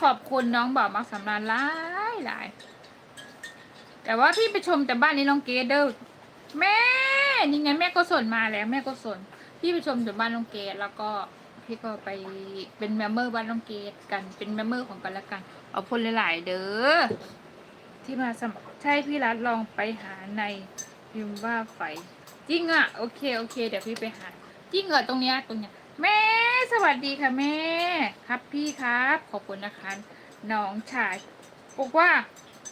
ขอบคุณน้องบอกมักสำราญหลายหลายแต่ว่าพี่ไปชมแต่บ้านนี้น้องเกดเดอร์แม่นี่ไงแม่ก็สนมาแล้ว แม่ก็สน พี่ไปชมแต่บ้านน้องเกดแล้วก็พี่ก็ไปเป็นเมมเบอร์บ้านน้องเกดกัน เป็นเมมเบอร์ของกันและกัน เอาคนหลายๆเด้อที่มาสมัครใช่พี่รัฐลองไปหาในพิมว่าไฟจริงอะโอเคโอเค เดี๋ยวพี่ไปหาจริงเหรอตรงเนี้ยตรงเนี้ย แม่สวัสดีค่ะแม่ ครับพี่ครับ ขอบคุณนะคะน้องชายบอกว่า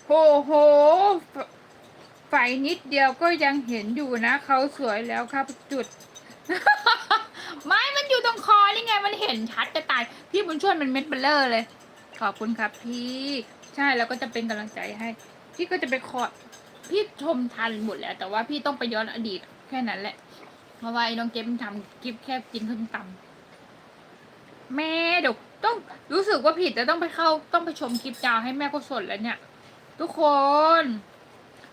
โหโหไฟนิดเดียวก็ยังเห็นอยู่นะเขาสวยแล้วครับจุด ไม่มันอยู่ตรงคอนี่ไงมันเห็นชัดจะตาย พี่บุญช่วยมันเม็ดเบลเลอร์เลย ขอบคุณครับพี่ใช่แล้วก็จะเป็นกำลังใจให้ พี่ก็จะไปขอพี่ชมทันหมดแล้ว แต่ว่าพี่ต้องไปย้อนอดีตแค่นั้นแหละ เพราะว่าไอ้น้องเกมทำกิฟแค่กินขึ้นตำแม่เดี๋ยวต้องรู้สึกว่าผิดแต่ต้องไปเข้าต้องไปชมคลิปยาวให้แม่ก็สนแล้วเนี่ย ทุกคน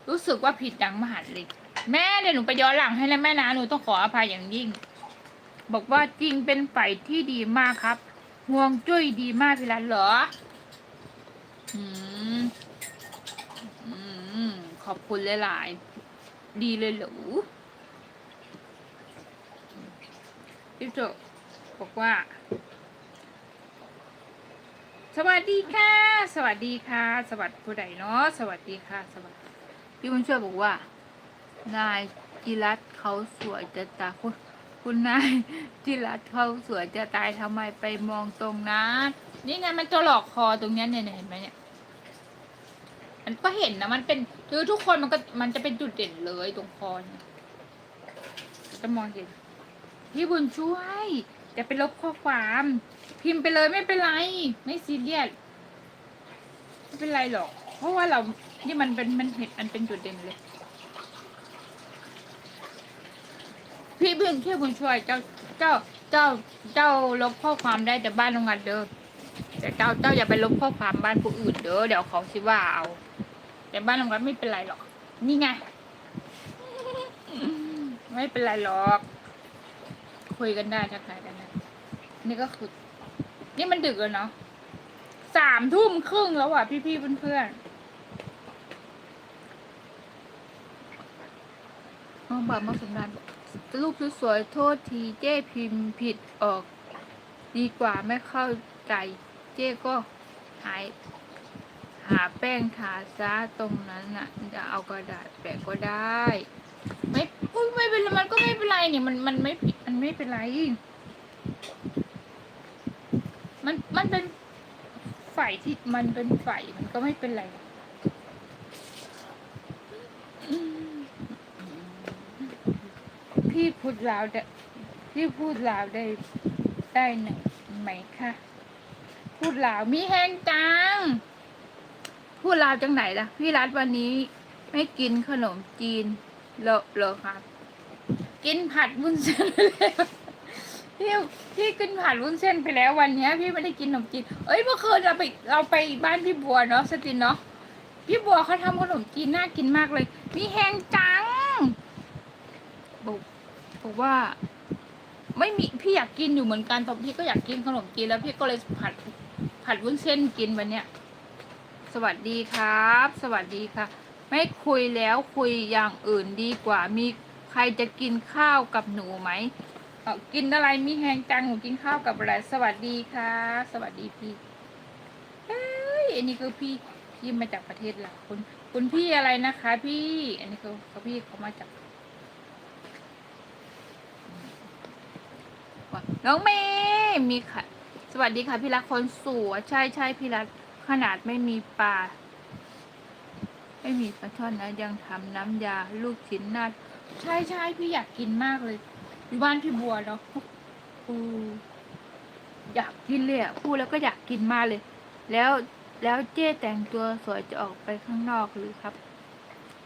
รู้สึกว่าผิดดังมหันเลยแม่เดี๋ยวหนูไปย้อนหลังให้แล้วแม่นะหนูต้องขออภัยอย่างยิ่ง บอกว่าจริงเป็นฝ่ายที่ดีมากครับห่วงจุ้ยดีมากพี่รันเหรออืมอืมขอบคุณหลายๆดีเลยเหรอ พี่โจบอกว่า สวัสดีค่ะ สวัสดีค่ะ สวัสดีผู้ใดเนาะสวัสดีค่ะ สวัสดีพี่บุญช่วยบอกว่า นายจิรัตเขาสวยจะตายคุณคุณนายจิรัตเขาสวยจะตายทำไมไปมองตรงนั้นนี่ไงมันจะหลอกคอตรงเนี้เนี่ยเนี่ยเห็นไหมเนี่ยมันก็เห็นนะมันเป็นคือทุกคนมันก็มันจะเป็นจุดเด่นเลยตรงคอเนี่ยจะมองเห็น พี่บุญช่วยจะไปลบข้อความ พิมพ์ไปเลยไม่เป็นไร ไม่ซีเรียสไม่เป็นไรหรอก เพราะว่าเรานี่มันเป็นมันเห็นมันเป็นจุดเด่นเลย พี่เพื่อนแค่บุญช่วยเจ้าเจ้าเจ้าเจ้าลบข้อความได้แต่บ้านโรงงานเด้อแต่เจ้าเจ้าอย่าไปลบข้อความบ้านผู้อื่นเด้อเดี๋ยวเขาคิดว่าเอา แต่บ้านโรงงานไม่เป็นไรหรอก นี่ไง ไม่เป็นไรหรอก คุยกันได้ทักทายกันได้นี่ก็คือนี่มันดึกแล้วเนาะสามทุ่มครึ่งแล้วอะ พี่ๆเพื่อนๆน้องบามาสำรานรูปสวยๆโทษทีเจ้พิมพ์ผิดออก ดีกว่าไม่เข้าใจ เจ้ก็หาย หาแป้งทาซะตรงนั้นน่ะ จะเอากระดาษแปะก็ได้ ไม่อุ้ยไม่เป็นไรมันก็ไม่เป็นไรเนี่ยมันมันไม่ผิดมันไม่เป็นไร มันมันเป็นฝ่ายที่มันเป็นฝ่ายมันก็ไม่เป็นไรพี่พูดลาวได้พี่พูดลาวได้ได้หนึ่งไหมคะพูดลาวมีแห้งจัง พูดลาวจังไหนล่ะ พี่รัฐวันนี้ไม่กินขนมจีน เลอะเลอะครับ กินผัดวุ้นเส้นไปแล้วพี่พี่กินผัดวุ้นเส้นไปแล้ววันเนี้ย พี่ไม่ได้กินขนมจีนเอ้ยเมื่อคืนเราไปเราไปบ้านพี่บัวเนาะสตินเนาะพี่บัวเขาทำขนมจีนน่ากินมากเลย มีแหงจังบอกบอกว่า ไม่มีพี่อยากกินอยู่เหมือนกันแต่พี่ก็อยากกินขนมจีนแล้วพี่ก็เลยผัดผัดวุ้นเส้นกินวันเนี้ยสวัสดีครับ สวัสดีค่ะ ไม่คุยแล้วคุยอย่างอื่นดีกว่า มีใครจะกินข้าวกับหนูไหมเออกินอะไรมีแหงจังหนูกินข้าวกับอะไรสวัสดีค่ะ สวัสดีพี่เอ้ยอันนี้คือพี่พี่มาจากประเทศลาวคุณคุณพี่อะไรนะคะ พี่ อันนี้คือเขาพี่เขามาจากน้องเมย์มีค่ะ สวัสดีค่ะพี่รักคนสวยใช่ใช่พี่รักขนาดไม่มีปลา ไม่มีปลาช่อนนะ ยังทำน้ำยาลูกชิ้นนาดใช่ใช่พี่อยากกินมากเลยอยู่บ้านพี่บัวเนาะอืออยากกินเลยอะพูดแล้วก็อยากกินมากเลย แล้วแล้วเจ๊แต่งตัวสวยจะออกไปข้างนอกหรือครับ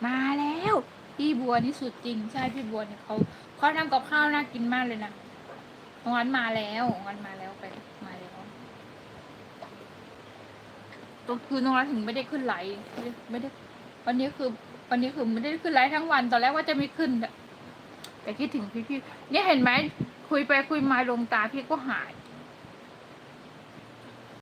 มาแล้วพี่บัวนี่สุดจริง ใช่พี่บัวเนี่ยเขาเขาทำกับข้าวน่ากินมากเลยนะงอนมาแล้วงอนมาแล้วไปมาแล้วตัวคือน้องรัฐถึงไม่ได้ขึ้นไลฟ์ไม่ได้ไม่ได้ วันนี้คือวันนี้คือไม่ได้ขึ้นไลฟ์ทั้งวันตอนแรกว่าจะไม่ขึ้นแต่คิดถึงพี่ๆเนี่ยเห็นไหมคุยไปคุยมาลงตาพี่ก็หาย